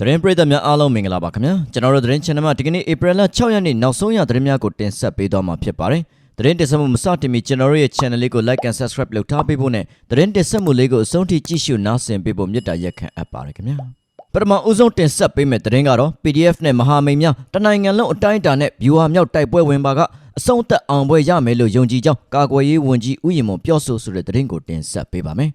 သတင်းပရိသတ်များအားလုံးမင်္ဂလာပါခင်ဗျာကျွန်တော်တို့သတင်း channel မှာဒီကနေ့ April လ6ရက်နေ့နောက်ဆုံးရသတင်းများကိုတင်ဆက်ပေးသွားမှာဖြစ်ပါတယ်သတင်းတင်ဆက်မှုမစတင်မီကျွန်တော်တို့ရဲ့ channel လေးကို like and subscribe လုပ်ထားပေးဖို့နဲ့သတင်းတင်ဆက်မှုလေးကိုအဆုံးထိကြည့်ရှုနားဆင်ပေးဖို့မေတ္တာရက်ခံအပ်ပါတယ်ခင်ဗျာပထမဦးဆုံးတင်ဆက်ပေးမယ့်သတင်းကတော့ PDF နဲ့မဟာမိတ်များတနိုင်ငံလုံးအတိုင်းအတာနဲ့ viewer မြောက်တိုက်ပွဲဝင်ပါကအဆုံးသက်အောင်ပွဲရမယ်လို့ယုံကြည်ကြောင်းကာကွယ်ရေးဝန်ကြီးဦးရင်မွန်ပြောဆိုဆိုတဲ့သတင်းကိုတင်ဆက်ပေးပါမယ်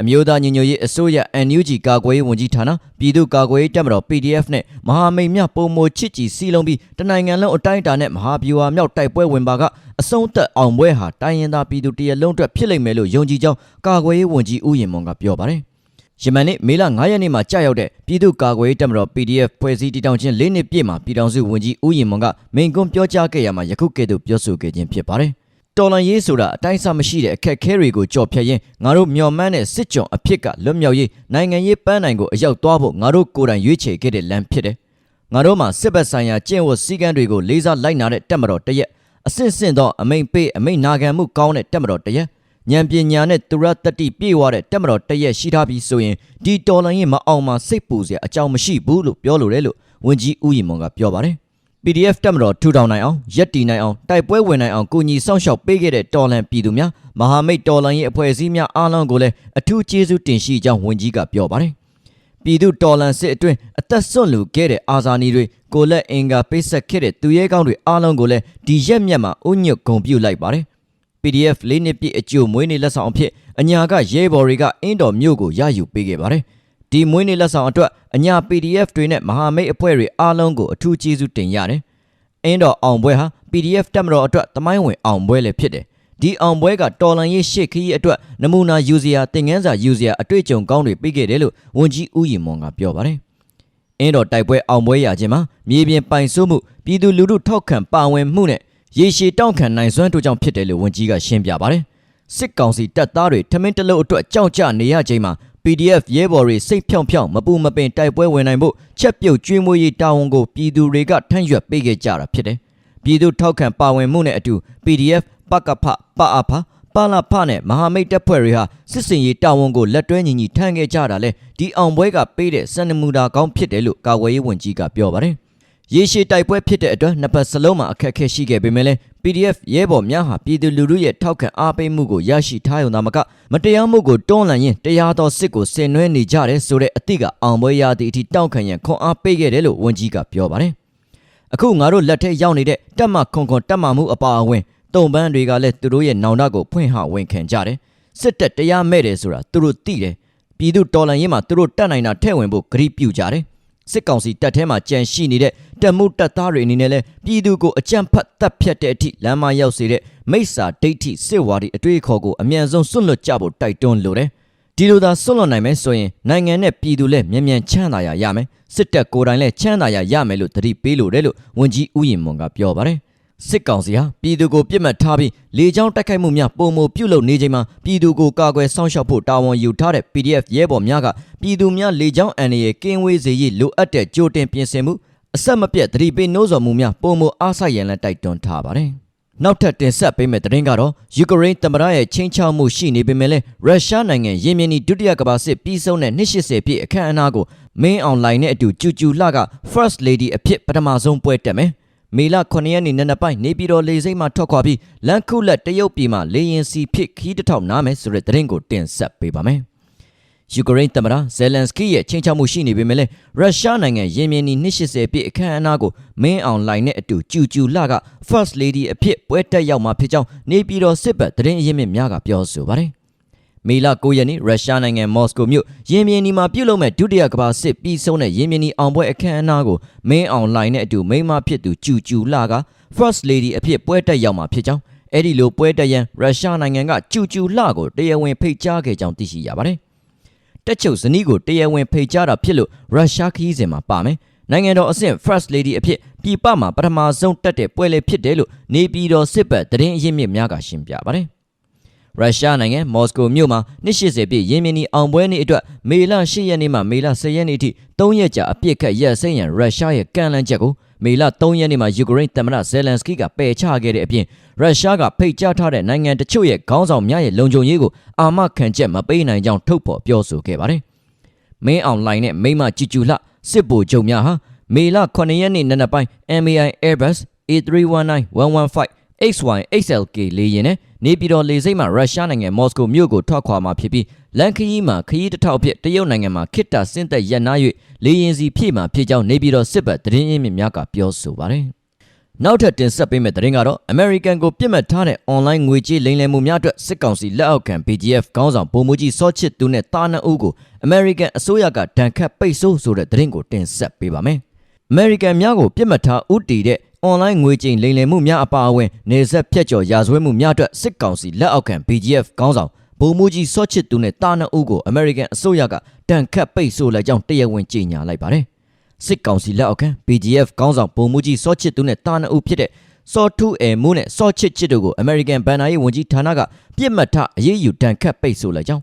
အမျိုးသားညီညွတ်ရေးအစိုးရ NUG ကာကွယ်ရေးဝန်ကြီးဌာနပြည်သူ့ကာကွယ်ရေးတပ်မတော် PDF နဲ့မဟာမိတ်များပုံမချစ်ကြည်စီလုံးပြီးတနိုင်ငံလုံးအတိုင်းအတာနဲ့မဟာဗျူဟာမြောက်တိုက်ပွဲဝင်ပါကအဆုံးသက်အောင်ပွဲဟာတိုင်းရင်းသားပြည်သူတရလုံးအတွက်ဖြစ်လိမ့်မယ်လို့ယုံကြည်ကြောင်းကာကွယ်ရေးဝန်ကြီးဦးရင်မွန်ကပြောပါတယ်။ယမန်နေ့မေလ9ရက်နေ့မှာကြာရောက်တဲ့ပြည်သူ့ကာကွယ်ရေးတပ်မတော် PDF ဖွဲ့စည်းတည်ထောင်ခြင်း၄နှစ်ပြည့်မှာပြည်ထောင်စုဝန်ကြီးဦးရင်မွန်ကမိန့်ခွန်းပြောကြားခဲ့ရမှာယခုကဲ့သို့ပြောဆိုခဲ့ခြင်းဖြစ်ပါတယ်။ တော်လန်ရေးဆိုတာအတိုင်းအဆမရှိတဲ့အခက်အခဲတွေကိုကြော်ဖြတ်ရင်ငါတို့မျှော်မှန်းတဲ့စစ်ကြုံအဖြစ်ကလွတ်မြောက်ရေးနိုင်ငံရေးပန်းနိုင်ကိုအရောက်သွားဖို့ငါတို့ကိုယ်တိုင်ရွေးချယ်ခဲ့တဲ့လမ်းဖြစ်တယ်။ငါတို့မှာစစ်ဘက်ဆိုင်ရာကျင့်ဝတ်စည်းကမ်းတွေကိုလေးစားလိုက်နာတဲ့တပ်မတော်တရက်အဆင့်ဆင့်သောအမိန်ပေးအမိန်နာခံမှုကောင်းတဲ့တပ်မတော်တရက်ဉာဏ်ပညာနဲ့သူရတတိပြေဝတဲ့တပ်မတော်တရက်ရှိထားပြီးဆိုရင်ဒီတော်လန်ရေးမအောင်မှစိတ်ပူစရာအကြောင်းမရှိဘူးလို့ပြောလိုတယ်လို့ဝန်ကြီးဦးရီမွန်ကပြောပါတယ်။ PDF တက်မတော်ထူထောင်နိုင်အောင်ရက်တီနိုင်အောင်တိုက်ပွဲဝင်နိုင်အောင်ကိုညီစောင့်ရှောက်ပေးခဲ့တဲ့တော်လန်ပြည်သူများမဟာမိတ်တော်လန်ရဲ့အဖွဲ့အစည်းများအားလုံးကိုလည်းအထူးကျေးဇူးတင်ရှိကြောင်းဝန်ကြီးကပြောပါတယ်။ပြည်သူတော်လန်စစ်အတွင်းအသက်ဆွန့်လူခဲ့တဲ့အာဇာနည်တွေကိုလက်အင်္ဂါပိတ်ဆက်ခဲ့တဲ့သူရဲကောင်းတွေအားလုံးကိုလည်းဒီရက်မြတ်မှာဥညွတ်ဂုံပြုလိုက်ပါတယ်။ PDF လေးနှစ်ပြည့်အကျိုးမွေးနေ့လက်ဆောင်အဖြစ်အညာကရဲဘော်တွေကအင်းတော်မြို့ကိုရယူပေးခဲ့ပါတယ်။ ဒီမွေးနေ့လက်ဆောင်အတွက်အညာ PDF တွေနဲ့မဟာမိတ်အဖွဲ့တွေအားလုံးကိုအထူးကျေးဇူးတင်ရတယ်။အင်းတော်အောင်ပွဲဟာ PDF တက်မတော်အတွက်တမိုင်းဝင်အောင်ပွဲလည်းဖြစ်တယ်။ဒီအောင်ပွဲကတော်လန်ရေးရှေ့ခရီးအတွက်နမူနာယူစရာသင်ခန်းစာယူစရာအတွေ့အကြုံကောင်းတွေပေးခဲ့တယ်လို့ဝန်ကြီးဦးရီမွန်ကပြောပါတယ်။အင်းတော်တိုက်ပွဲအောင်ပွဲရခြင်းမှာမြေပြင်ပိုင်ဆိုးမှုပြည်သူလူထုထောက်ခံပါဝင်မှုနဲ့ရေရှည်တောင့်ခံနိုင်စွမ်းတို့ကြောင့်ဖြစ်တယ်လို့ဝန်ကြီးကရှင်းပြပါတယ်။စစ်ကောင်စီတပ်သားတွေထမင်းတလုံးအတွက်ကြောက်ကြနေရချိန်မှာ PDF ရဲဘော်တွေစိတ်ဖြောင့်ဖြောင့်မပူမပင်တိုက်ပွဲဝင်နိုင်ဖို့ချက်ပြုတ်ကျွေးမွေးရေးတာဝန်ကိုပြည်သူတွေကထမ်းရွက်ပေးခဲ့ကြတာဖြစ်တယ်။ပြည်သူထောက်ခံပါဝင်မှုနဲ့အတူ PDF ပကဖပအဖပါလာဖနဲ့မဟာမိတ်တပ်ဖွဲ့တွေဟာစစ်စင်ရေးတာဝန်ကိုလက်တွဲညီညီထမ်းခဲ့ကြတာလဲဒီအောင်ပွဲကပေးတဲ့စံနမူနာကောင်းဖြစ်တယ်လို့ကာကွယ်ရေးဝန်ကြီးကပြောပါတယ်။ ရေရှည်တိုက်ပွဲဖြစ်တဲ့အတွက်နှစ်ပတ်စလုံးမှာအခက်အခဲရှိခဲ့ပေမဲ့လည်း PDF ရဲဘော်များဟာပြည်သူလူထုရဲ့ထောက်ခံအားပေးမှုကိုရရှိထားရုံသာမကမတရားမှုကိုတွန်းလှန်ရင်းတရားတော်စစ်ကိုဆင်နွှဲနေကြတယ်ဆိုတဲ့အသည့်ကအောင်ပွဲရသည့်အထိတောက်ခံရန်ခွန်အားပေးခဲ့တယ်လို့ဝန်ကြီးကပြောပါတယ်။အခုငါတို့လက်ထက်ရောက်နေတဲ့တက်မခွန်ခွန်တက်မမှုအပါအဝင်တုံပန်းတွေကလည်းသူတို့ရဲ့နောင်တကိုဖွင့်ဟဝင်ခံကြတယ်။စစ်တပ်တရားမဲ့တယ်ဆိုတာသူတို့သိတယ်။ပြည်သူတော်လှန်ရေးမှာသူတို့တတ်နိုင်တာထဲ့ဝင်ဖို့ဂရုပြုကြတယ်။ စစ်ကောင်စီတပ်ထဲမှာကြံရှိနေတဲ့တပ်မှုတပ်သားတွေအနေနဲ့လည်းပြည်သူကိုအကြမ်းဖက်တပ်ဖြတ်တဲ့အထိလမ်းမရောက်စေတဲ့မိစ္ဆာဒိဋ္ဌိစစ်ဝါဒီအတွေ့အခေါ်ကိုအမြန်ဆုံးစွန့်လွတ်ကြဖို့တိုက်တွန်းလိုတယ်။ဒီလိုသာစွန့်လွတ်နိုင်မယ်ဆိုရင်နိုင်ငံနဲ့ပြည်သူလည်းမြန်မြန်ချမ်းသာရရမယ်။စစ်တပ်ကိုယ်တိုင်လည်းချမ်းသာရရမယ်လို့တတိပေးလိုတယ်လို့ဝန်ကြီးဦးရင်မွန်ကပြောပါတယ်။ စစ်ကောင်စီဟာပြည်သူကိုပြစ်မှတ်ထားပြီးလေကြောင်းတိုက်ခိုက်မှုများပုံမပြုတ်လုပ်နေချိန်မှာပြည်သူကိုကာကွယ်စောင့်ရှောက်ဖို့တာဝန်ယူထားတဲ့ PDF ရဲဘော်များကပြည်သူများလေကြောင်းအန္တရာယ်ကင်းဝေးစေရေးလိုအပ်တဲ့ကြိုတင်ပြင်ဆင်မှုအဆက်မပြတ်သတိပေးနှိုးဆော်မှုများပုံမအားဆိုင်ရန်လည်းတိုက်တွန်းထားပါတယ်။နောက်ထပ်တင်ဆက်ပေးမယ့်သတင်းကတော့ယူကရိန်းသမ္မတရဲ့ချင်းချောက်မှုရှိနေပေမဲ့လည်းရုရှားနိုင်ငံယီမင်နီဒုတိယကမ္ဘာစစ်ပြီးဆုံးတဲ့280ပြည့်အခမ်းအနားကိုမင်းအွန်လိုင်းနဲ့အတူကျူကျူလှက First Lady အဖြစ်ပထမဆုံးပွဲတက်မယ်။ မေလ9ရက်နေ့နံနက်ပိုင်းနေပြည်တော်လေဆိပ်မှထွက်ခွာပြီးလန်ခုလက်တရုတ်ပြည်မှလေရင်စီဖြစ်ခီးတစ်ထောက်နားမယ်ဆိုတဲ့သတင်းကိုတင်ဆက်ပေးပါမယ်။ယူကရိန်းသမ္မတဇယ်လန်စကီရဲ့ချင်းချောက်မှုရှိနေပေမဲ့လည်းရုရှားနိုင်ငံယီမင်နီ280ပြည့်အခမ်းအနားကိုမင်းအွန်လိုင်းနဲ့အတူကျူကျူလှက First Lady အဖြစ်ပွဲတက်ရောက်မှာဖြစ်ကြောင်းနေပြည်တော်စစ်ဘက်သတင်းအရင်းမြစ်များကပြောဆိုပါတယ်။ မေလ9ရက်နေ့ရုရှားနိုင်ငံမော်စကိုမြို့ယင်းမြင်းနီမှာပြုလုပ်မဲ့ဒုတိယကမ္ဘာစစ်ပြီးဆုံးတဲ့ယင်းမြင်းနီအောင်ပွဲအခမ်းအနားကိုမင်းအောင်လိုင်းနဲ့အတူမိန်းမဖြစ်သူကျူကျူလာက First Lady အဖြစ်ပွဲတက်ရောက်မှာဖြစ်ကြောင်းအဲ့ဒီလိုပွဲတက်ရန်ရုရှားနိုင်ငံကကျူကျူလာကိုတရားဝင်ဖိတ်ကြားခဲ့ကြောင်းသိရှိရပါတယ်။တက်ချုပ်ဇနီးကိုတရားဝင်ဖိတ်ကြားတာဖြစ်လို့ရုရှားခီးစဉ်မှာပါမယ်။နိုင်ငံတော်အဆင့် First Lady အဖြစ်ပြည်ပမှာပထမဆုံးတက်တဲ့ပွဲလေးဖြစ်တယ်လို့နေပြည်တော်စစ်ဘက်သတင်းအရင်းမြစ်များကရှင်းပြပါတယ်။ ရုရှားနိုင်ငံမော်စကိုမြို့မှာ280ပြည့်ယင်းမြင်းနီအောင်ပွဲနေ့အတွက်မေလ10ရက်နေ့မှမေလ10ရက်နေ့ထိ3ရက်ကြာအပြစ်ခတ်ရက်စိမ့်ရန်ရုရှားရဲ့ကန့်လန့်ချက်ကိုမေလ3ရက်နေ့မှာယူကရိန်းသမ္မတဇယ်လန်စကီကပယ်ချခဲ့တဲ့အပြင်ရုရှားကဖိတ်ကြားထားတဲ့နိုင်ငံတချို့ရဲ့ခေါင်းဆောင်များရဲ့လုံခြုံရေးကိုအာမခံချက်မပေးနိုင်ကြောင်းထုတ်ဖော်ပြောဆိုခဲ့ပါတယ်။မင်းအွန်လိုင်းနဲ့မိမကျူကျူလှစစ်ဗိုလ်ချုပ်များဟာမေလ9ရက်နေ့နံနက်ပိုင်း MAI Airbus A319-115 XY XLK လေယာဉ်နဲ့နေပြည်တော်လေဆိပ်မှရုရှားနိုင်ငံမော်စကိုမြို့ကိုထွက်ခွာမှာဖြစ်ပြီးလန်ခရီးမှာခရီးတစ်ထောက်ဖြစ်တရုတ်နိုင်ငံမှာခိတ္တဆင်းသက်ရပ်နား၍လေယာဉ်စီဖြည့်မှာဖြစ်ကြောင်းနေပြည်တော်စစ်ဘက်သတင်းရင်းမြစ်များကပြောဆိုပါတယ်။နောက်ထပ်တင်ဆက်ပေးမယ့်သတင်းကတော့ American ကိုပြစ်မှတ်ထားတဲ့ online ငွေကြေးလိမ်လည်မှုများအတွက်စစ်ကောင်စီလက်အောက်ခံ BGF ခေါင်းဆောင်ဗိုလ်မှူးကြီးစောချစ်သူနဲ့တာနအူးကို American အစိုးရကဒဏ်ခတ်ပိတ်ဆို့ဆိုတဲ့သတင်းကိုတင်ဆက်ပေးပါမယ်။ American များကိုပြစ်မှတ်ထားဥတီတဲ့ online ငွေကြေးလိမ်လည်မှုများအပါအဝင်နေဆက်ဖြတ်ကျော်ရာဇဝတ်မှုများအတွက်စစ်ကောင်စီလက်အောက်ခံ BGF ခေါင်းဆောင်ဗိုလ်မှူးကြီးစောချစ်သူနဲ့တာနအူးကို American အစိုးရကတန်ခတ်ပိတ်ဆို့လိုက်ကြောင်းတရားဝင်ကြေညာလိုက်ပါတယ်။စစ်ကောင်စီလက်အောက်ခံ BGF ခေါင်းဆောင်ဗိုလ်မှူးကြီးစောချစ်သူနဲ့တာနအူးဖြစ်တဲ့စောထူးအဲမိုးနဲ့စောချစ်ချစ်တို့ကို American ဘန်နာရေးဝန်ကြီးဌာနကပြစ်မှတ်ထားအရေးယူတန်ခတ်ပိတ်ဆို့လိုက်ကြောင်း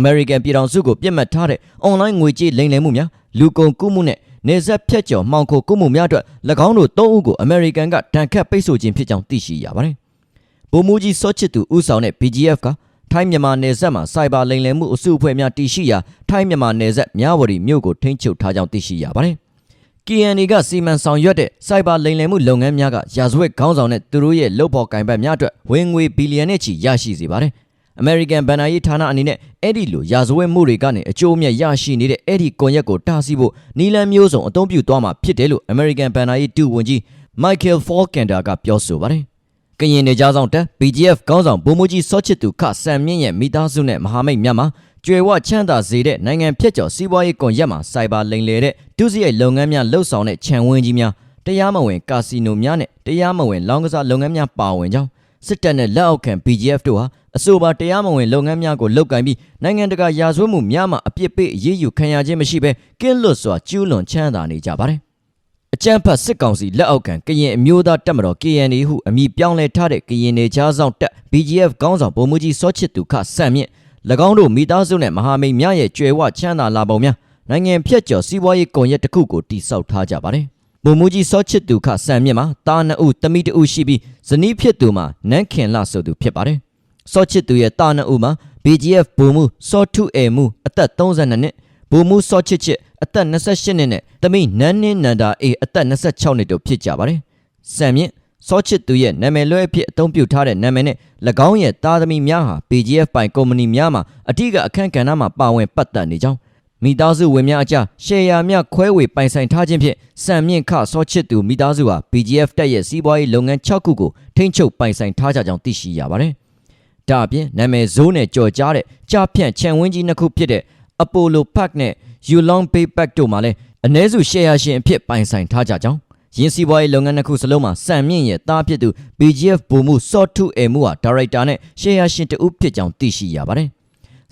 American ပြည်ထောင်စုကိုပြစ်မှတ်ထားတဲ့ online ငွေကြေးလိမ်လည်မှုများလူကုန်ကူးမှုနဲ့ နေဆက်ဖြတ်ကျော်မှောင်ခိုကုမှုများအတွက်၎င်းတို့၃ဦးကို American ကဒဏ်ခတ်ပိတ်ဆို့ခြင်းဖြစ်ကြောင်းသိရှိရပါတယ်။ဗိုလ်မှူးကြီးစောချစ်သူဦးဆောင်တဲ့ BGF ကထိုင်းမြန်မာနယ်စပ်မှာစိုက်ဘာလိမ်လည်မှုအစုအဖွဲ့များတည်ရှိရာထိုင်းမြန်မာနယ်စပ်မြဝတီမြို့ကိုထိန်းချုပ်ထားကြောင်းသိရှိရပါတယ်။ KNA ကစီမံဆောင်ရွက်တဲ့စိုက်ဘာလိမ်လည်မှုလုပ်ငန်းများကရာဇဝတ်ခေါင်းဆောင်တဲ့သူတို့ရဲ့လုပ်ဖော်ကိုင်ဘက်များအတွက်ဝင်ငွေဘီလီယံနဲ့ချီရရှိစေပါတယ်။ American ဘန်နာရေးဌာနအနေနဲ့အဲ့ဒီလိုရာဇဝတ်မှုတွေကနေအကျိုးအမြတ်ရရှိနေတဲ့အဲ့ဒီကွန်ရက်ကိုတားဆီးဖို့နီလန်မျိုးစုံအသုံးပြုသွားမှာဖြစ်တယ်လို့ American ဘန်နာရေးဒုဝန်ကြီး Michael Falkender ကပြောဆိုပါတယ်။ကရင်နေကြဆောင်တက် BGF ခေါင်းဆောင်ဗိုလ်မှူးကြီးစောချစ်သူခဆန်မြင့်ရဲ့မိသားစုနဲ့မဟာမိတ်များမှာကျွယ်ဝချမ်းသာစေတဲ့နိုင်ငံဖြတ်ကျော်စီးပွားရေးကွန်ရက်မှာစိုက်ဘာလိမ်လည်တဲ့ဒုစရိုက်လုပ်ငန်းများလှုပ်ဆောင်တဲ့ခြံဝင်းကြီးများတရားမဝင်ကာစီနိုများနဲ့တရားမဝင်လောင်းကစားလုပ်ငန်းများပါဝင်ကြောင်း စစ်တပ်နဲ့လက်အောက်ခံ BGF တို့ဟာအဆိုပါတရားမဝင်လုပ်ငန်းများကိုလုပ်ကင်ပြီးနိုင်ငံတကာရာဇဝတ်မှုများမှာအပြစ်ပေးအရေးယူခံရခြင်းမရှိဘဲကင်းလွတ်စွာကျူးလွန်ချမ်းသာနေကြပါတယ်။အကြမ်းဖက်စစ်ကောင်စီလက်အောက်ခံကရင်အမျိုးသားတပ်မတော် KNA ဟုအမည်ပြောင်းလဲထားတဲ့ကရင်နေကြားဆောင်တပ် BGF ခေါင်းဆောင်ဗိုလ်မှူးကြီးစောချစ်သူခဆန့်မြင့်၎င်းတို့မိသားစုနဲ့မဟာမိတ်များရဲ့ကြွယ်ဝချမ်းသာလာပုံများနိုင်ငံဖြတ်ကျော်စီးပွားရေးကွန်ရက်တစ်ခုကိုတည်ဆောက်ထားကြပါတယ်။ ဗိုလ်မှူးကြီးစောချစ်သူခဆန့်မြင့်မှာတာနှစ်ဦးတမိတဦးရှိပြီးဇနီးဖြစ်သူမှာနန်းခင်လဆိုသူဖြစ်ပါတယ်။စောချစ်သူရဲ့တာနှစ်ဦးမှာ BGF ဗိုလ်မှူးစောထုအေမှုအသက်32နှစ်ဗိုလ်မှူးစောချစ်ချစ်အသက်28နှစ်နဲ့တမိနန်းနှင်းနန္ဒာအေအသက်26နှစ်တို့ဖြစ်ကြပါတယ်။စံမြင့်စောချစ်သူရဲ့နာမည်လွှဲအဖြစ်အသုံးပြုထားတဲ့နာမည်နဲ့၎င်းရဲ့သားသမီးများဟာ BGF ပိုင်ကုမ္ပဏီများမှာအထူးအခန့်ကဏ္ဍမှာပါဝင်ပတ်သက်နေကြောင်း မိသားစုဝင်များအကြားရှယ်ယာများခွဲဝေပိုင်ဆိုင်ထားခြင်းဖြင့်စံမြင့်ခစောချစ်သူမိသားစုဟာ BGF တက်ရဲ့စီးပွားရေးလုပ်ငန်း6ခုကိုထိန်းချုပ်ပိုင်ဆိုင်ထားကြကြောင်းသိရှိရပါတယ်။ဒါအပြင်နာမည်ဇိုးနဲ့ကြော်ကြားတဲ့ကြားဖြန့်ခြံဝင်းကြီးနှစ်ခုဖြစ်တဲ့ Apollo Park နဲ့ Yulong Bay Park တို့မှာလည်းအ ਨੇ စုရှယ်ယာရှင်အဖြစ်ပိုင်ဆိုင်ထားကြကြောင်းရင်းစီးပွားရေးလုပ်ငန်းတစ်ခုစလုံးမှာစံမြင့်ရဲ့တားဖြစ်သူ BGF ဗိုလ်မှူးစောထုအေမှုဟာဒါရိုက်တာနဲ့ရှယ်ယာရှင်တဦးဖြစ်ကြောင်းသိရှိရပါတယ်။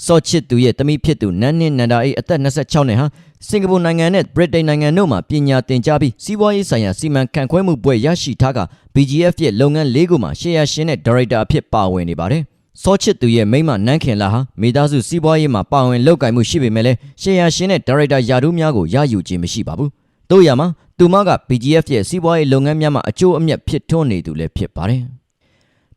စောချစ်သူရဲ့တမိဖြစ်သူနန်းနှင်းနန္ဒာအေးအသက်26နှစ်ဟာစင်ကာပူနိုင်ငံနဲ့ဗြိတိန်နိုင်ငံတို့မှာပညာသင်ကြားပြီးစီးပွားရေးဆိုင်ရာစီမံခန့်ခွဲမှုဘွဲ့ရရှိထားက BGF ရဲ့လုပ်ငန်းလေးခုမှာရှယ်ယာရှင်နဲ့ဒါရိုက်တာအဖြစ်ပါဝင်နေပါတယ်။စောချစ်သူရဲ့မိမနန်းခင်လာဟာမိသားစုစီးပွားရေးမှာပါဝင်လုပ်ကိုင်မှုရှိပေမဲ့လည်းရှယ်ယာရှင်နဲ့ဒါရိုက်တာယာတို့များကိုရယူခြင်းမရှိပါဘူး။တို့ရမှာသူမက BGF ရဲ့စီးပွားရေးလုပ်ငန်းများမှာအကျိုးအမြတ်ဖြစ်ထွန်းနေသူလည်းဖြစ်ပါတယ်။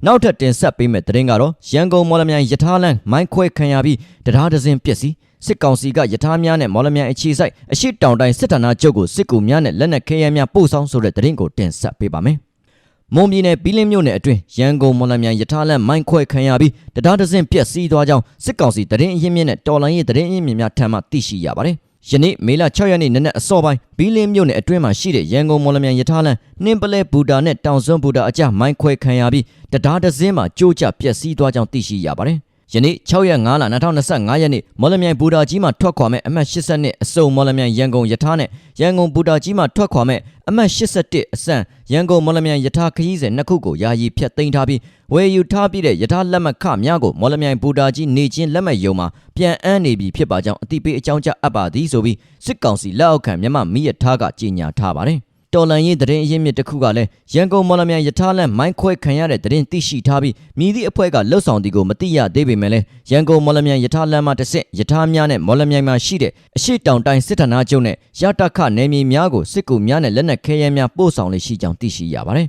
နောက်ထပ်တင်ဆက်ပေးမယ့်သတင်းကတော့ရန်ကုန်မော်လမြိုင်ယထာလန်မိုင်းခွဲခံရပြီးတရားဒဇင်ပျက်စီးစစ်ကောင်စီကယထာများနဲ့မော်လမြိုင်အခြေစိုက်အရှိတောင်တိုင်းစစ်ဌာနချုပ်ကိုစစ်ကူများနဲ့လက်နက်ခဲယမ်းများပို့ဆောင်ဆိုတဲ့သတင်းကိုတင်ဆက်ပေးပါမယ်။မွန်ပြည်နယ်ဘီလင်းမြို့နယ်အတွင်းရန်ကုန်မော်လမြိုင်ယထာလန်မိုင်းခွဲခံရပြီးတရားဒဇင်ပျက်စီးသွားကြောင်းစစ်ကောင်စီသတင်းအရင်းမြစ်နဲ့တော်လိုင်းရေးသတင်းအရင်းမြစ်များထံမှသိရှိရပါတယ်။ ယနေ့မေလ6ရက်နေ့နနက်အစောပိုင်းဘီလင်းမြို့နယ်အတွင်းမှာရှိတဲ့ရန်ကုန်မော်လမြိုင်ယထာလန်နှင်းပလဲဘူတာနဲ့တောင်စွန်းဘူတာအကြမိုင်းခွဲခံရပြီးတရားဒဇင်းမှာကြိုးကျပျက်စီးသွားကြောင်းသိရှိရပါတယ်။ ယနေ့6ရက်5လ2025ရက်နေ့မော်လမြိုင်ဘူတာကြီးမှထွက်ခွာမဲ့အမှတ်80နှစ်အစုံမော်လမြိုင်ရန်ကုန်ယထာနဲ့ရန်ကုန်ဘူတာကြီးမှထွက်ခွာမဲ့အမှတ်81အစံရန်ကုန်မော်လမြိုင်ယထာခရီးစဉ်နှစ်ခုကိုယာယီဖျက်သိမ်းထားပြီးဝယ်ယူထားပြီးတဲ့ယထာလက်မှတ်ခများကိုမော်လမြိုင်ဘူတာကြီးနေချင်းလက်မှတ်ယုံမှာပြန်အမ်းနေပြီဖြစ်ပါကြောင်းအတိပေးအကြောင်းကြားအပ်ပါသည်ဆိုပြီးစစ်ကောင်စီလက်အောက်ခံမြန်မာမိရထားကကြေညာထားပါတယ် တော်လန်ရေးသတင်းအရင်းမြစ်တစ်ခုကလည်းရန်ကုန်မော်လမြိုင်ယထာလန်မိုင်းခွဲခံရတဲ့သတင်းသိရှိထားပြီးမြည်သည့်အဖွဲ့ကလှုပ်ဆောင်သည်ကိုမသိရသေးပေမဲ့လည်းရန်ကုန်မော်လမြိုင်ယထာလန်မှာတစ်ဆင့်ယထာများနဲ့မော်လမြိုင်မှာရှိတဲ့အရှိတောင်တိုင်းစစ်ဌာနချုပ်နဲ့ရတခနယ်မြေများကိုစစ်ကူများနဲ့လက်နက်ခဲယမ်းများပို့ဆောင်လေရှိကြောင်းသိရှိရပါတယ်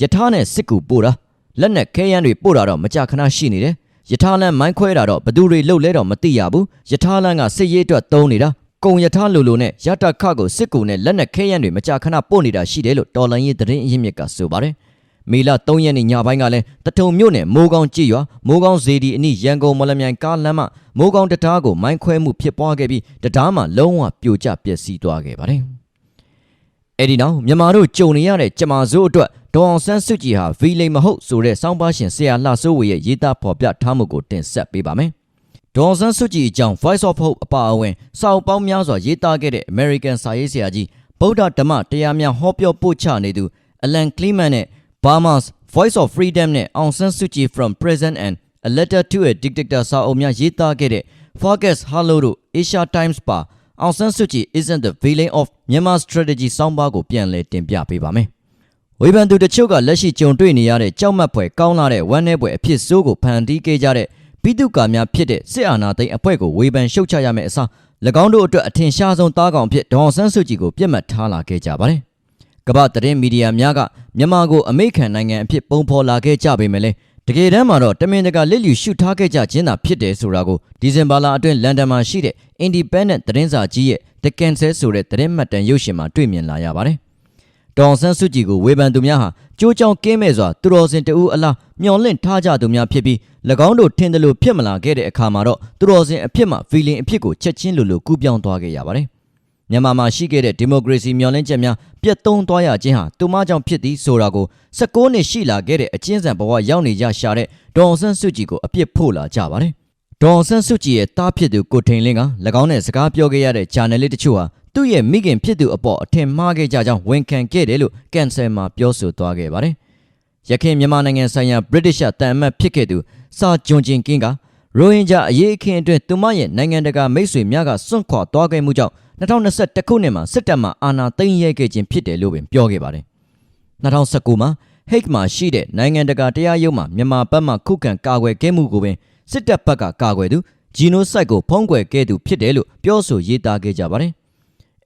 ယထာနဲ့စစ်ကူပို့တာလက်နက်ခဲယမ်းတွေပို့တာတော့မကြာခဏရှိနေတယ်ယထာလန်မိုင်းခွဲတာတော့ဘသူတွေလှုပ်လဲတော့မသိရဘူးယထာလန်ကစစ်ရေးအတွက်သုံးနေတာ ကုံယထာလိုလိုနဲ့ရတခကိုစစ်ကူနဲ့လက်နက်ခဲယမ်းတွေမကြာခဏပို့နေတာရှိတယ်လို့တော်လန်ရေးသတင်းအရင်းမြစ်ကဆိုပါတယ်။မေလ3ရက်နေ့ညပိုင်းကလည်းတထုံမြို့နယ်မိုးကောင်းကြည်ရွာမိုးကောင်းဇေဒီအနီးရန်ကုန်မော်လမြိုင်ကားလမ်းမမိုးကောင်းတံတားကိုမိုင်းခွဲမှုဖြစ်ပွားခဲ့ပြီးတံတားမှာလုံးဝပြိုကျပျက်စီးသွားခဲ့ပါတယ်။အဲဒီနောက်မြန်မာတို့ကြုံနေရတဲ့ကြမာစိုးအတွက်ဒေါအောင်ဆန်းစုကြည်ဟာဗီလိန်မဟုတ်ဆိုတဲ့စောင်းပါရှင်ဆရာလှစိုးဝေရဲ့ရေးသားဖော်ပြထားမှုကိုတင်ဆက်ပေးပါမယ်။ ဒေါအောင်ဆန်းစုကြည်အကြောင်း Voice of Hope အပါအဝင်စာအုပ်ပေါင်းများစွာရေးသားခဲ့တဲ့ American စာရေးဆရာကြီးဗုဒ္ဓဓမ္မတရားများဟောပြောပို့ချနေသူ Alan Kleeman နဲ့ Burma's Voice of Freedom နဲ့ Aung San Suu Kyi from Prison and A Letter to a Dictator စာအုပ်များရေးသားခဲ့တဲ့ Fergus Harlow တို့ Asia Times ပါ Aung San Suu Kyi isn't the villain of Myanmar strategy စောင်းပါးကိုပြန်လည်တင်ပြပေးပါမယ်။ဝေဖန်သူတချို့ကလက်ရှိကြုံတွေ့နေရတဲ့ကြောက်မက်ဖွယ်ကောင်းလာတဲ့ဝမ်းနည်းဖွယ်အဖြစ်ဆိုးကိုဖန်တီးခဲ့ကြတဲ့ ပိတုကာများဖြစ်တဲ့စစ်အာဏာသိမ်းအဖွဲ့ကိုဝေဖန်ရှုတ်ချရမယ့်အစား၎င်းတို့အတွက်အထင်ရှားဆုံးသားကောင်ဖြစ်ဒေါအောင်ဆန်းစုကြည်ကိုပြစ်မှတ်ထားလာခဲ့ကြပါတယ်။ကမ္ဘာသတင်းမီဒီယာများကမြန်မာကိုအမေရိကန်နိုင်ငံအဖြစ်ပုံဖော်လာခဲ့ကြပေမဲ့လည်းတကယ်တမ်းမှာတော့တမင်တကာလစ်လျူရှုထားခဲ့ကြခြင်းသာဖြစ်တယ်ဆိုတာကိုဒီဇင်ဘာလအတွင်းလန်ဒန်မှာရှိတဲ့ Independent သတင်းစာကြီးရဲ့ The Cancel ဆိုတဲ့သတင်းမှတ်တမ်းရုပ်ရှင်မှာတွေ့မြင်လာရပါတယ်။ ဒေါအောင်ဆန်းစုကြည်ကိုဝေဖန်သူများဟာကြိုးကြောင်ကင်းမဲ့စွာသူတော်စင်တဦးအလားမျော်လင့်ထားကြသူများဖြစ်ပြီး၎င်းတို့ထင်တယ်လို့ဖြစ်မလာခဲ့တဲ့အခါမှာတော့သူတော်စင်အဖြစ်မှ feeling အဖြစ်ကိုချက်ချင်းလိုလိုကူးပြောင်းသွားခဲ့ရပါတယ်။မြန်မာမှာရှိခဲ့တဲ့ဒီမိုကရေစီမျော်လင့်ချက်များပြတ်သုံးသွားရခြင်းဟာသူမကြောင့်ဖြစ်သည်ဆိုတာကို16နှစ်ရှိလာခဲ့တဲ့အကျဉ်းဆန်ဘဝရောက်နေကြရှာတဲ့ဒေါအောင်ဆန်းစုကြည်ကိုအပြစ်ဖို့လာကြပါတယ်။ဒေါအောင်ဆန်းစုကြည်ရဲ့တားဖြစ်သူကိုထိန်လင်းက၎င်းနဲ့စကားပြောခဲ့ရတဲ့ဂျာနယ်လစ်တချို့ဟာ သူ့ရဲ့မိခင်ဖြစ်သူအပေါ်အထင်မှားခဲ့ကြကြောင်းဝန်ခံခဲ့တယ်လို့ကန်ဆယ်မှာပြောဆိုသွားခဲ့ပါတယ်။ရခိုင်မြန်မာနိုင်ငံဆိုင်ရာ British တန်အမတ်ဖြစ်ခဲ့သူစာဂျွန်ဂျင်ကင်းကရိုဟင်ဂျာအရေးအခင်းအတွင်းသူမရဲ့နိုင်ငံတကာမိတ်ဆွေများကစွန့်ခွာသွားခဲ့မှုကြောင့်2021ခုနှစ်မှာစစ်တပ်မှအာဏာသိမ်းရဲခဲ့ခြင်းဖြစ်တယ်လို့ပင်ပြောခဲ့ပါတယ်။2019မှာဟိတ်မှာရှိတဲ့နိုင်ငံတကာတရားရုံးမှာမြန်မာဘက်မှခုခံကာကွယ်ခဲ့မှုကိုပင်စစ်တပ်ဘက်ကကာကွယ်သူဂျီနိုဆိုက်ကိုဖုံးကွယ်ခဲ့သူဖြစ်တယ်လို့ပြောဆိုရေးသားခဲ့ကြပါတယ်။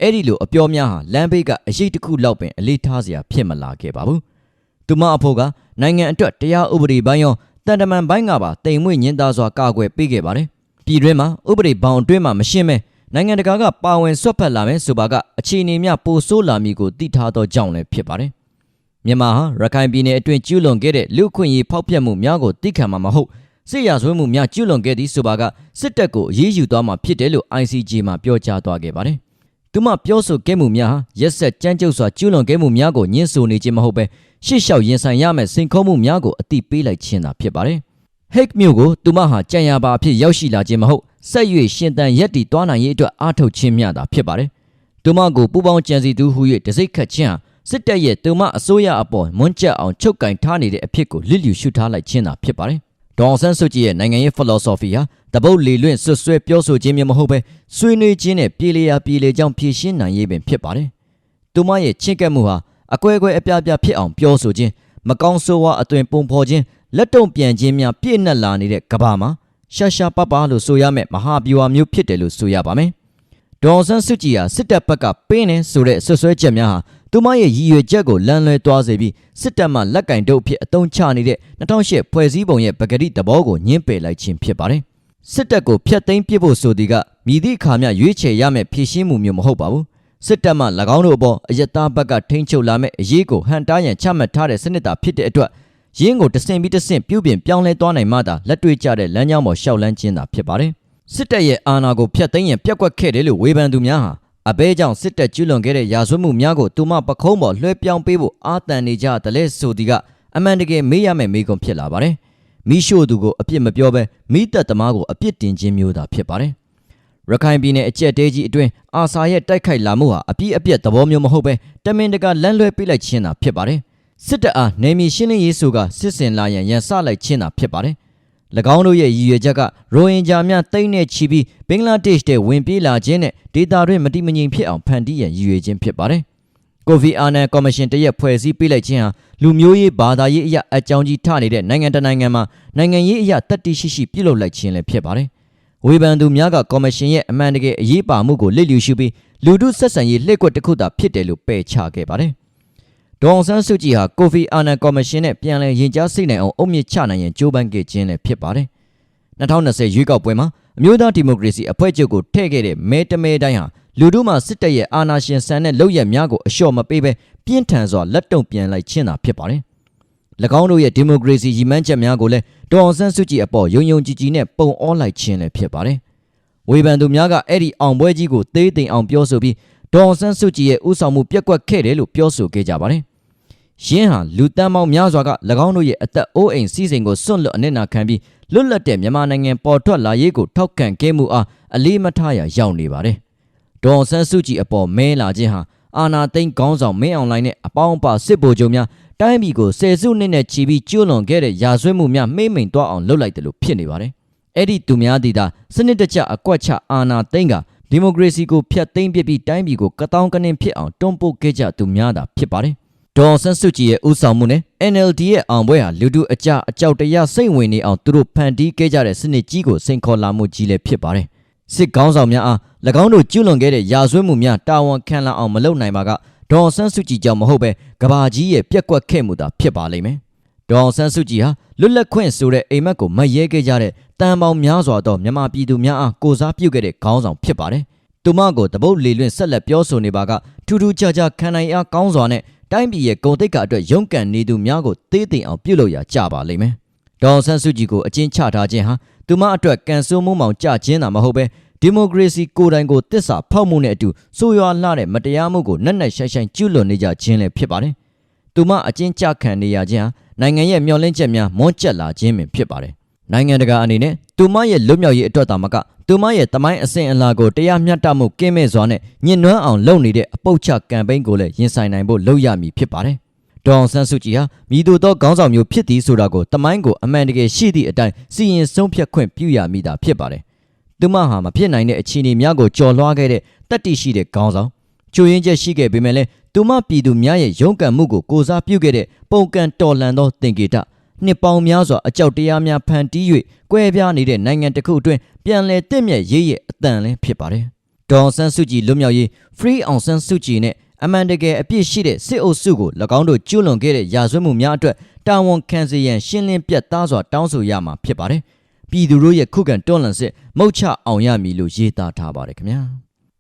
အဲ့ဒီလိုအပြောများဟာလမ်းဘေးကအရေးတစ်ခုလောက်ပင်အလေးထားစရာဖြစ်မလာခဲ့ပါဘူး။သူမအဖို့ကနိုင်ငံအတွက်တရားဥပဒေပိုင်းရောတန်တမန်ပိုင်းကပါတိမ်မွေ့ညင်သားစွာကာကွယ်ပေးခဲ့ပါတယ်။ပြည်တွင်းမှာဥပဒေဘောင်အတွင်းမှာမရှင်းမဲနိုင်ငံတကာကပါဝင်ဆွတ်ဖက်လာမယ်ဆိုပါကအခြေအနေများပိုဆိုးလာမည်ကိုသိထားသောကြောင့်လည်းဖြစ်ပါတယ်။မြန်မာဟာရခိုင်ပြည်နယ်အတွင်းကျူးလွန်ခဲ့တဲ့လူခွင့်ရေးဖောက်ဖျက်မှုများကိုသိခံမှာမဟုတ်စစ်ရာဇဝတ်မှုများကျူးလွန်ခဲ့သည်ဆိုပါကစစ်တပ်ကိုအရေးယူသွားမှာဖြစ်တယ်လို့ ICJ မှာပြောကြားသွားခဲ့ပါတယ်။ သူမပြောဆိုခဲ့မှုများဟာရက်ဆက်ကြမ်းကြုတ်စွာကျူးလွန်ခဲ့မှုများကိုညှင်းဆိုနေခြင်းမဟုတ်ဘဲရှေ့လျှောက်ရင်ဆိုင်ရမယ့်စိန်ခေါ်မှုများကိုအတိပေးလိုက်ခြင်းသာဖြစ်ပါတယ်။ဟိတ်မြို့ကိုသူမဟာကြံရပါအဖြစ်ရောက်ရှိလာခြင်းမဟုတ်ဆက်၍ရှင်တန်ရက်တီတွားနိုင်ရေးအတွက်အားထုတ်ခြင်းမျှသာဖြစ်ပါတယ်။သူမကိုပူပေါင်းကြံစီသူဟု၍တစိ့ခတ်ခြင်းဟာစစ်တပ်ရဲ့သူမအစိုးရအပေါ်မွန်းကျက်အောင်ချုပ်ကင်ထားနေတဲ့အဖြစ်ကိုလစ်လျူရှုထားလိုက်ခြင်းသာဖြစ်ပါတယ်။ ဒေါအောင်ဆန်းစုကြည်ရဲ့နိုင်ငံရေး philosophy ဟာတပုတ်လေလွင့်ဆွဆွဲပြောဆိုခြင်းမျိုးမဟုတ်ပဲဆွေးနွေးခြင်းနဲ့ပြေလျာပြေလေကြောင့်ဖြည့်ရှင်းနိုင်ရေးပင်ဖြစ်ပါတယ်။သူမရဲ့ချင့်ကပ်မှုဟာအကွဲကွဲအပြားပြားဖြစ်အောင်ပြောဆိုခြင်းမကောင်းဆိုးဝါးအသွင်ပုံဖော်ခြင်းလက်တုံပြန်ခြင်းများပြည့်နှက်လာနေတဲ့ကဘာမှာရှာရှာပပလို့ဆိုရမယ့်မဟာဗျူဟာမျိုးဖြစ်တယ်လို့ဆိုရပါမယ်။ဒေါ်ဆန်းစုကြည်ဟာစစ်တပ်ဘက်ကပေးနေဆိုတဲ့ဆွဆွဲချက်များဟာ သူမရဲ့ရည်ရွယ်ချက်ကိုလမ်းလွဲသွားစေပြီးစစ်တပ်မှလက်ကင်တုပ်ဖြစ်အုံချနေတဲ့2008ဖွဲ့စည်းပုံရဲ့ပဂတိသဘောကိုညှင်းပယ်လိုက်ခြင်းဖြစ်ပါတယ်။စစ်တပ်ကိုဖျက်သိမ်းပစ်ဖို့ဆိုသည်ကမြည်သည့်အခါမျှရွေးချယ်ရမယ့်ဖြည့်ရှင်းမှုမျိုးမဟုတ်ပါဘူး။စစ်တပ်မှ၎င်းတို့အပေါ်အယက်သားဘက်ကထိန်းချုပ်လာမယ့်အရေးကိုဟန်တားရန်ချမှတ်ထားတဲ့စနစ်တာဖြစ်တဲ့အတွက်ရင်းကိုတဆင့်ပြီးတဆင့်ပြုပြင်ပြောင်းလဲသွားနိုင်မှသာလက်တွေ့ကျတဲ့လမ်းကြောင်းပေါ်ရှောက်လန်းခြင်းသာဖြစ်ပါတယ်။စစ်တပ်ရဲ့အာဏာကိုဖျက်သိမ်းရန်ပြက်ကွက်ခဲ့တယ်လို့ဝေဖန်သူများဟာ အဘဲကြောင့်စစ်တပ်ကျူးလွန်ခဲ့တဲ့ရာဇဝတ်မှုများကိုသူမပခုံးပေါ်လွှဲပြောင်းပေးဖို့အာတန်နေကြတယ်လဲဆိုသည်ကအမှန်တကယ်မေးရမယ့်မေးခွန်းဖြစ်လာပါတယ်။မိရှို့သူကိုအပြစ်မပြောဘဲမိသက်သမားကိုအပြစ်တင်ခြင်းမျိုးသာဖြစ်ပါတယ်။ရခိုင်ပြည်နယ်အကြက်တဲကြီးအတွင်းအာဆာရဲ့တိုက်ခိုက်လာမှုဟာအပြည့်အပြည့်သဘောမျိုးမဟုတ်ပဲတမင်တကာလမ်းလွှဲပေးလိုက်ခြင်းသာဖြစ်ပါတယ်။စစ်တပ်အားနေမီရှင်းလင်းရေးဆိုကစစ်စင်လာရန်ရန်ဆလိုက်ခြင်းသာဖြစ်ပါတယ်။၎ င်းတို့ရဲ့ရည်ရွယ်ချက်ကရိုဟင်ဂျာများတိတ်နဲ့ချီပြီးဘင်္ဂလားဒေ့ရှ်တဲ့ဝင်ပြေးလာခြင်းနဲ့ဒေတာတွင်မတိမငြိမ်ဖြစ်အောင်ဖန်တီးရန်ရည်ရွယ်ခြင်းဖြစ်ပါတယ်။ကိုဖီအာနန်ကော်မရှင်တရက်ဖွဲ့စည်းပေးလိုက်ခြင်းဟာလူမျိုးရေးဘာသာရေးအရာအကြောင်းကြီးထနေတဲ့နိုင်ငံတကာနိုင်ငံမှာနိုင်ငံရေးအရာတတိရှိရှိပြုလုပ်လိုက်ခြင်းလည်းဖြစ်ပါတယ်။ဝေဖန်သူများကကော်မရှင်ရဲ့အမှန်တကယ်အရေးပါမှုကိုလစ်လျူရှုပြီးလူထုဆက်ဆံရေးလှည့်ကွက်တစ်ခုသာဖြစ်တယ်လို့ပယ်ချခဲ့ပါတယ်။ ဒေါအောင်ဆန်းစုကြည်ဟာကိုဖီအာနန်ကော်မရှင်နဲ့ပြန်လည်ရင်ကြားစိတ်နိုင်အောင်အုံမြင့်ချနိုင်ရန်ကြိုးပမ်းခဲ့ခြင်းလည်းဖြစ်ပါတယ်။2020ရွေးကောက်ပွဲမှာအမျိုးသားဒီမိုကရေစီအဖွဲ့ချုပ်ကိုထည့်ခဲ့တဲ့မဲတမဲတိုင်းဟာလူတို့မှစစ်တပ်ရဲ့အာဏာရှင်ဆန်တဲ့လုပ်ရက်များကိုအလျှော့မပေးဘဲပြင်းထန်စွာလက်တုံပြန်လိုက်ခြင်းသာဖြစ်ပါတယ်။၎င်းတို့ရဲ့ဒီမိုကရေစီရည်မှန်းချက်များကိုလည်းဒေါ်အောင်ဆန်းစုကြည်အပေါ်ယုံယုံကြည်ကြည်နဲ့ပုံအောလိုက်ခြင်းလည်းဖြစ်ပါတယ်။ဝေဖန်သူများကအဲ့ဒီအောင်ပွဲကြီးကိုသေးသိမ်အောင်ပြောဆိုပြီးဒေါ်အောင်ဆန်းစုကြည်ရဲ့ဥဆောင်မှုပြက်ကွက်ခဲ့တယ်လို့ပြောဆိုခဲ့ကြပါတယ်။ ယင်းဟာလူတန်းပေါင်းများစွာက၎င်းတို့ရဲ့အသက်အိုးအိမ်စီးစိမ်ကိုစွန့်လွတ်အနစ်နာခံပြီးလွတ်လပ်တဲ့မြန်မာနိုင်ငံပေါ်ထွက်လာရေးကိုထောက်ခံခဲ့မှုအားအလေးမထားရရောက်နေပါတယ်။ဒေါ်အောင်ဆန်းစုကြည်အပေါ်မဲလာခြင်းဟာအာနာသိန်းခေါင်းဆောင်မင်းအောင်လှိုင်နဲ့အပေါင်းအပါစစ်ဗိုလ်ချုပ်များတိုင်းပြည်ကိုဆယ်စုနှစ်နဲ့ချီပြီးကျွလွန်ခဲ့တဲ့ရာဇဝတ်မှုများမှိမ့်မိန်သွားအောင်လုပ်လိုက်တယ်လို့ဖြစ်နေပါတယ်။အဲ့ဒီသူများဒီသာစနစ်တကျအကွက်ချအာနာသိန်းကဒီမိုကရေစီကိုဖျက်သိမ်းပစ်ပြီးတိုင်းပြည်ကိုကတောင်းကနင်းဖြစ်အောင်တွန်းပို့ခဲ့ကြသူများသာဖြစ်ပါတယ်။ ဒေါ်ဆန်းစုကြည်ရဲ့ဥဆောင်မှုနဲ့ NLD ရဲ့အောင်ပွဲဟာလူတို့အကြအကြောက်တရားစိတ်ဝင်နေအောင်သူတို့ဖန်တီးခဲ့ကြတဲ့စနစ်ကြီးကိုစိန်ခေါ်လာမှုကြီးလည်းဖြစ်ပါတယ်။စစ်ကောင်းဆောင်များအား၎င်းတို့ကျွလွန်ခဲ့တဲ့ရာဇဝတ်မှုများတာဝန်ခံလာအောင်မလုပ်နိုင်ပါကဒေါ်ဆန်းစုကြည်ကြောင့်မဟုတ်ပဲကဘာကြီးရဲ့ပြက်ကွက်ခဲ့မှုသာဖြစ်ပါလိမ့်မယ်။ဒေါ်ဆန်းစုကြည်ဟာလွတ်လပ်ခွင့်ဆိုတဲ့အိမ်မက်ကိုမရဲခဲ့ကြတဲ့တန်ပေါင်းများစွာသောမြန်မာပြည်သူများအားကိုစားပြုခဲ့တဲ့ခေါင်းဆောင်ဖြစ်ပါတယ်။သူမကိုတပုတ်လေလွင့်ဆက်လက်ပြောဆိုနေပါကထူးထူးခြားခြားခံနိုင်အားကောင်းစွာနဲ့ တိုင်းပြည်ရဲ့ဂုဏ်သိက္ခာအတွက်ရုန်းကန်နေသူများကိုသေးသိမ်အောင်ပြုလုပ်ရကြပါလိမ့်မယ်။ဒေါ်ဆန်းစုကြည်ကိုအကျဉ်းချထားခြင်းဟာသူမအတွက်ကန်ဆိုးမှုမောင်ကြခြင်းသာမဟုတ်ပဲဒီမိုကရေစီကိုယ်တိုင်ကိုတစ္ဆာဖောက်မှုနဲ့အတူဆိုးရွားလှတဲ့မတရားမှုကိုနက်နက်ရှိုင်းရှိုင်းကျူးလွန်နေကြခြင်းလည်းဖြစ်ပါတယ်။သူမအကျဉ်းချခံနေရခြင်းဟာနိုင်ငံရဲ့မျှော်လင့်ချက်များမွန်းကျက်လာခြင်းပင်ဖြစ်ပါတယ်။ နိုင်ငံတကာအနေနဲ့သူမရဲ့လွတ်မြောက်ရေးအတွက်သာမကသူမရဲ့တမိုင်းအစဉ်အလာကိုတရားမျှတမှုကင်းမဲ့စွာနဲ့ညှဉ်းနှွမ်းအောင်လုပ်နေတဲ့အပုတ်ချကမ်ပိန်းကိုလည်းရင်ဆိုင်နိုင်ဖို့လုပ်ရမည်ဖြစ်ပါတယ်။ဒေါအောင်ဆန်းစုကြည်ဟာမိသူသောခေါင်းဆောင်မျိုးဖြစ်သည်ဆိုတာကိုတမိုင်းကိုအမှန်တကယ်ရှိသည့်အတိုင်းစီရင်ဆုံးဖြတ်ခွင့်ပြုရမည်သာဖြစ်ပါတယ်။သူမဟာမဖြစ်နိုင်တဲ့အခြေအနေများကိုကြော်လွှားခဲ့တဲ့တတ္တိရှိတဲ့ခေါင်းဆောင်ချိုးရင်းချက်ရှိခဲ့ပေမဲ့လည်းသူမပြည်သူများရဲ့ရုန်းကန်မှုကိုကိုစားပြုခဲ့တဲ့ပုံကန်တော်လှန်သောတင်ကေတ နှစ်ပေါင်းများစွာအကြောက်တရားများဖန်တီး၍ကွဲပြားနေတဲ့နိုင်ငံတစ်ခုအတွင်းပြန်လည်တင့်မြတ်ရေးရဲ့အတန်လည်းဖြစ်ပါတယ်။ဒေါ်ဆန်းစုကြည်လွတ်မြောက်ရေး Free အောင်ဆန်းစုကြည်နဲ့အမှန်တကယ်အပြစ်ရှိတဲ့စစ်အုပ်စုကို၎င်းတို့ကျူးလွန်ခဲ့တဲ့ရာဇဝတ်မှုများအတွက်တာဝန်ခံစေရန်ရှင်းလင်းပြတ်သားစွာတောင်းဆိုရမှာဖြစ်ပါတယ်။ပြည်သူတို့ရဲ့ခုခံတွန်းလှန်စစ်မုတ်ချအောင်ရမည်လို့ရေးသားထားပါတယ်ခင်ဗျာ။